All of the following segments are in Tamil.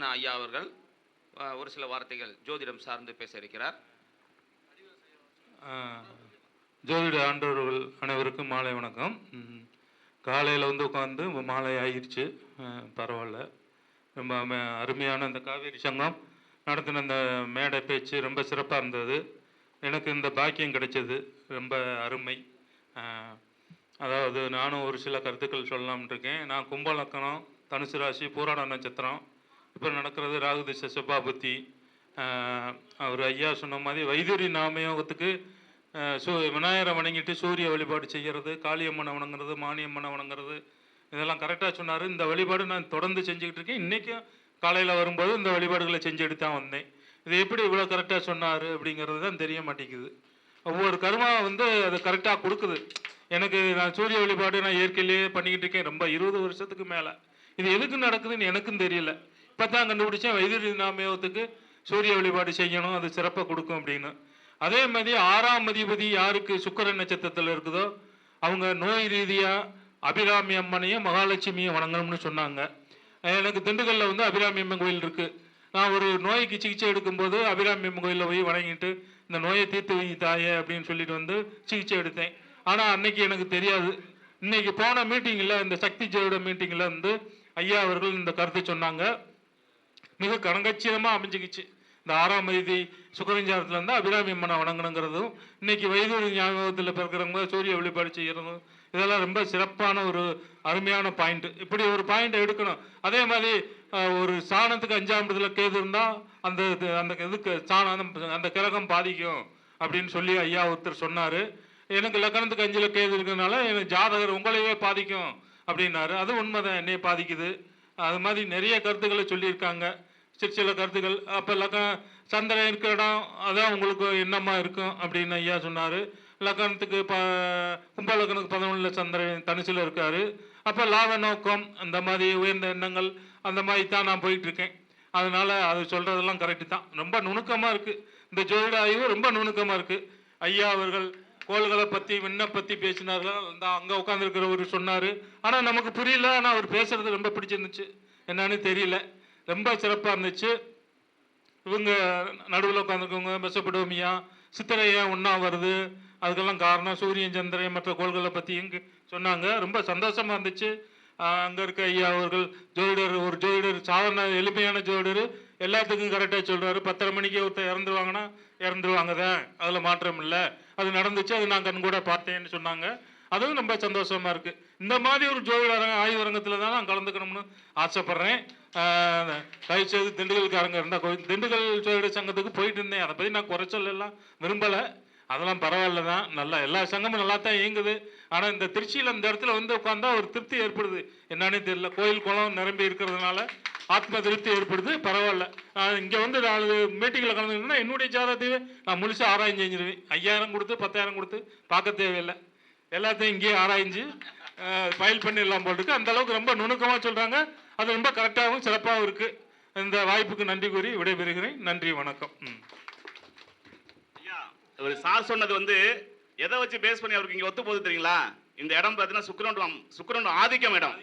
அண்ணா ஐயா அவர்கள் ஒரு சில வார்த்தைகள் ஜோதிடம் சார்ந்து பேச இருக்கிறார். ஜோதிட ஆண்டவர்கள் அனைவருக்கும் மாலை வணக்கம். காலையில் வந்து உட்காந்து மாலை ஆயிடுச்சு. பரவாயில்ல. ரொம்ப அருமையான அந்த காவேரி சங்கம் நடத்தின அந்த மேடை பேச்சு ரொம்ப சிறப்பாக இருந்தது. எனக்கு இந்த பாக்கியம் கிடைச்சது. ரொம்ப அருமை. அதாவது நானும் ஒரு சில கருத்துக்கள் சொல்லலாம்னு இருக்கேன். நான் கும்பலக்கணம் தனுசு ராசி பூராட நட்சத்திரம். இப்போ நடக்கிறது ராகுதிச செவ்வாபுத்தி. அவர் ஐயா சொன்ன மாதிரி வைத்தியரி நாமயோகத்துக்கு சூ விநாயகரை வணங்கிட்டு சூரிய வழிபாடு செய்கிறது காளியம்மனை வணங்குறது மானியம்மனை வணங்குறது இதெல்லாம் கரெக்டாக சொன்னார். இந்த வழிபாடு நான் தொடர்ந்து செஞ்சுக்கிட்டு இருக்கேன். இன்றைக்கும் காலையில் வரும்போது இந்த வழிபாடுகளை செஞ்சுட்டு தான் வந்தேன். இது எப்படி இவ்வளோ கரெக்டாக சொன்னார் அப்படிங்கிறது தான் தெரிய மாட்டேங்குது. ஒவ்வொரு கர்மா வந்து அது கரெக்டாக கொடுக்குது. எனக்கு நான் சூரிய வழிபாடு நான் இயற்கையிலேயே பண்ணிக்கிட்டு இருக்கேன். ரொம்ப இருபது வருஷத்துக்கு மேலே. இது எதுக்கு நடக்குதுன்னு எனக்கும் தெரியல. இப்போ தான் கண்டுபிடிச்சேன் வைத்திய நாமயோகத்துக்கு சூரிய வழிபாடு செய்யணும் அது சிறப்பாக கொடுக்கும் அப்படின்னு. அதே மாதிரி ஆறாம் அதிபதி யாருக்கு சுக்கர நட்சத்திரத்தில் இருக்குதோ அவங்க நோய் ரீதியாக அபிராமி அம்மனையும் மகாலட்சுமியும் வணங்கணும்னு சொன்னாங்க. எனக்கு திண்டுக்கல்ல வந்து அபிராமி அம்மன் கோயில் இருக்குது நான் ஒரு நோய்க்கு சிகிச்சை எடுக்கும்போது அபிராமி அம்மன் கோயிலில் போய் வணங்கிட்டு இந்த நோயை தீர்த்து வைங்க தாயே அப்படின்னு சொல்லிட்டு வந்து சிகிச்சை எடுத்தேன். ஆனால் அன்னைக்கு எனக்கு தெரியாது. இன்னைக்கு போன மீட்டிங்கில் இந்த சக்தி ஜோட மீட்டிங்கில் வந்து ஐயா அவர்கள் இந்த கருத்தை சொன்னாங்க. மிக கணங்கச்சிதமாக அமைஞ்சுக்கிச்சு. இந்த ஆறாம் தேதி சுக்கரஞ்சாரத்தில் இருந்தால் அபிராமி அம்மனை வணங்கணுங்கிறதும் இன்னைக்கு வைத்தூரி ஞாபகத்தில் பிறக்கிறவங்க சூரிய வழிபாடு செய்கிறதும் இதெல்லாம் ரொம்ப சிறப்பான ஒரு அருமையான பாயிண்ட் இப்படி ஒரு பாயிண்ட் எடுக்கணும். அதே மாதிரி ஒரு சாணத்துக்கு அஞ்சாம் இடத்துல கேது இருந்தால் அந்த இது- அந்த இதுக்கு சாணம் அந்த கிரகம் பாதிக்கும் அப்படின்னு சொல்லி ஐயா ஒருத்தர் சொன்னார். எனக்கு லக்கணத்துக்கு அஞ்சில் கேது இருக்கிறதுனால எனக்கு ஜாதகர் உங்களையே பாதிக்கும் அப்படின்னாரு. அது உண்மைதான் என்னையே பாதிக்குது. அது மாதிரி நிறைய கருத்துக்களை சொல்லியிருக்காங்க. சிறு சில கருத்துக்கள் அப்போ லக்கணம் சந்திரன் இருக்கிற இடம் அதான் உங்களுக்கு என்னமா இருக்கும் அப்படின்னு ஐயா சொன்னார். லக்கணத்துக்கு ப கும்ப லக்கணத்துக்கு பதினொன்றில் சந்திரன் தனுசில் இருக்கார். அப்போ லாப நோக்கம் அந்த மாதிரி உயர்ந்த எண்ணங்கள் அந்த மாதிரி தான் நான் போயிட்டுருக்கேன். அதனால் அது சொல்கிறதெல்லாம் கரெக்டு தான். ரொம்ப நுணுக்கமாக இருக்குது இந்த ஜோதிட ஆய்வு ரொம்ப நுணுக்கமாக இருக்குது ஐயா அவர்கள் கோள்களை பற்றி விண்ணை பற்றி பேசினார்கள் அந்த அங்கே உட்காந்துருக்கிறவர் சொன்னார். ஆனால் நமக்கு புரியல. ஆனால் அவர் பேசுறது ரொம்ப பிடிச்சிருந்துச்சு. என்னன்னு தெரியல. ரொம்ப சிறப்பாக இருந்துச்சு. இவங்க நடுவில் உட்காந்துருக்கவங்க மெசப்படோமியா சித்திரை ஏன் ஒன்றா வருது. அதுக்கெல்லாம் காரணம் சூரியன் சந்திரன் மற்ற கோள்களை பற்றியும் சொன்னாங்க. ரொம்ப சந்தோஷமாக இருந்துச்சு. அங்கே இருக்க ஐயா அவர்கள் ஜோதிடர் ஒரு ஜோதிடர் சாதாரண எளிமையான ஜோதிடர். எல்லாத்துக்கும் கரெக்டாக சொல்கிறாரு பத்தரை மணிக்கு ஒருத்தர் இறந்துருவாங்கன்னா இறந்துருவாங்க தான். அதில் மாற்றம் இல்லை. அது நடந்துச்சு அது நான் கண் கூட பார்த்தேன்னு சொன்னாங்க. அதுவும் ரொம்ப சந்தோஷமாக இருக்குது இந்த மாதிரி ஒரு ஜோதிட அரங்க ஆய்வரங்கத்தில் தான் நான் கலந்துக்கணும்னு ஆசைப்பட்றேன். தயவுசெய்து தயவு செய்து திண்டுக்கல்காரங்க இருந்தால் கோயில் திண்டுக்கல் ஜோதிட சங்கத்துக்கு போயிட்டு இருந்தேன். அதை பற்றி நான் குறைச்சல் எல்லாம் விரும்பலை. அதெல்லாம் பரவாயில்ல தான். நல்லா எல்லா சங்கமும் நல்லா தான் இயங்குது. ஆனால் இந்த திருச்சியில் அந்த இடத்துல வந்து உட்காந்தா ஒரு திருப்தி ஏற்படுது. என்னன்னே தெரியல. கோயில் குளம் நிரம்பி இருக்கிறதுனால ஆத்ம திருப்தி ஏற்படுது பரவாயில்ல. இங்கே வந்து நாலு மீட்டிங்கில் கலந்துக்கிட்டேன்னா என்னுடைய ஜாதகத்தையே நான் முழுசாக ஆராய்ஞ்சு செஞ்சிருவேன். ஐயாயிரம் கொடுத்து பத்தாயிரம் கொடுத்து பார்க்க தேவையில்லை. எல்லாத்தையும் இங்கேயே ஆராய்ஞ்சு ஃபைல் பண்ணிடலாம் போல் இருக்குது அந்தளவுக்கு ரொம்ப நுணுக்கமாக சொல்கிறாங்க அது ரொம்ப கரெக்டாகவும் சிறப்பாகவும் இருக்குது இந்த வாய்ப்புக்கு நன்றி கூறி விடைபெறுகிறேன். நன்றி வணக்கம். ஒரு சார் சொன்னது வந்து எதை வச்சு பேஸ் பண்ணி அவருக்கு இங்கே ஒத்து போகுது தெரியுங்களா? இந்த இடம் பார்த்தீங்கன்னா சுக்கரன் சுக்கரன் ஆதிக்கம் இடம்.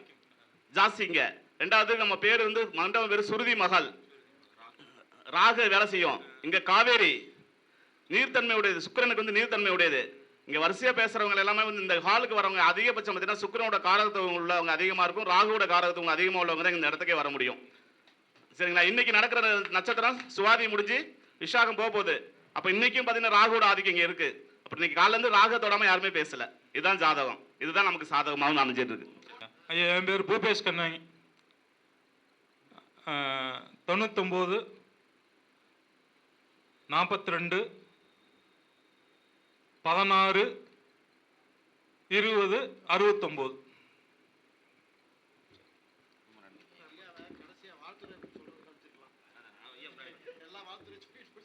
ஜாஸ்திங்க ரெண்டாவது நம்ம பேர் வந்து மண்டபம் பேர் சுருதி மகள் ராக வேலை செய்யும். இங்கே காவேரி. நீர்த்தன்மை உடையது சுக்கிரனுக்கு வந்து நீர்த்தன்மை உடையது இங்கே வரிசையாக பேசுகிறவங்க எல்லாமே வந்து இந்த ஹாலுக்கு வரவங்க அதிகபட்சம் பார்த்தீங்கன்னா சுக்கரனோட காரகத்துவம் உள்ளவங்க அதிகமாக இருக்கும். ராகுவோட காரகத்துவம் அதிகமாக உள்ளவங்க தான் இந்த இடத்துக்கே வர முடியும். சரிங்களா? இன்னைக்கு நடக்கிற நட்சத்திரம் சுவாதி முடிஞ்சு விஷாகம் போக போகுது. அப்போ இன்னைக்கும் பார்த்தீங்கன்னா ராகுவோட ஆதிக்கம் இங்கே இருக்குது அப்ப இன்னைக்கு காலேருந்து இருந்து ராக யாருமே பேசலை. இதுதான் ஜாதகம். இதுதான் நமக்கு சாதகமாகவும் அமைஞ்சிட்டு இருக்கு. ஐயா என் பேர் பூபேஷ் கண்ணாங்கி. தொண்ணூத்தொம்போது நாற்பத்தி ரெண்டு பதினாறு இருபது அறுபத்தொம்போது.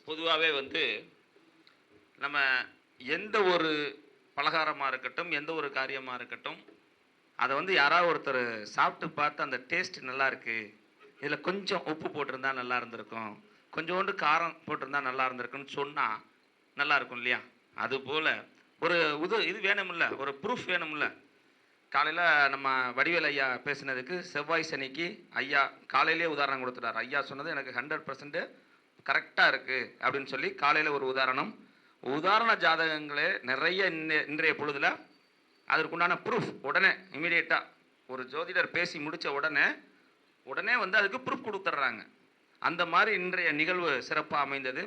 பொதுவாகவே வந்து நம்ம எந்த ஒரு பலகாரமாக இருக்கட்டும் எந்த ஒரு காரியமாக இருக்கட்டும் அதை வந்து யாராவது ஒருத்தர் சாப்பிட்டு பார்த்து அந்த டேஸ்ட் நல்லா இருக்குது இதில் கொஞ்சம் உப்பு போட்டிருந்தா நல்லா இருந்திருக்கும். கொஞ்சோண்டு காரம் போட்டிருந்தா நல்லா இருந்திருக்குன்னு சொன்னால் நல்லா இருக்கும் இல்லையா? அதுபோல் ஒரு உது இது வேணுமில்ல ஒரு ப்ரூஃப் வேணுமில்ல காலையில் நம்ம வடிவேல் ஐயா பேசினதுக்கு செவ்வாய் சனிக்கு ஐயா காலையிலே உதாரணம் கொடுத்துட்டார். ஐயா சொன்னது எனக்கு ஹண்ட்ரட் பர்சன்ட் கரெக்டாக இருக்குது அப்படின்னு சொல்லி காலையில் ஒரு உதாரணம். உதாரண ஜாதகங்களே நிறைய இன்றைய பொழுதில் அதற்குண்டான ப்ரூஃப் உடனே இமீடியட்டாக ஒரு ஜோதிடர் பேசி முடித்த உடனே உடனே வந்து அதுக்கு ப்ரூஃப் கொடுத்துட்றாங்க. அந்த மாதிரி இன்றைய நிகழ்வு சிறப்பாக அமைந்தது.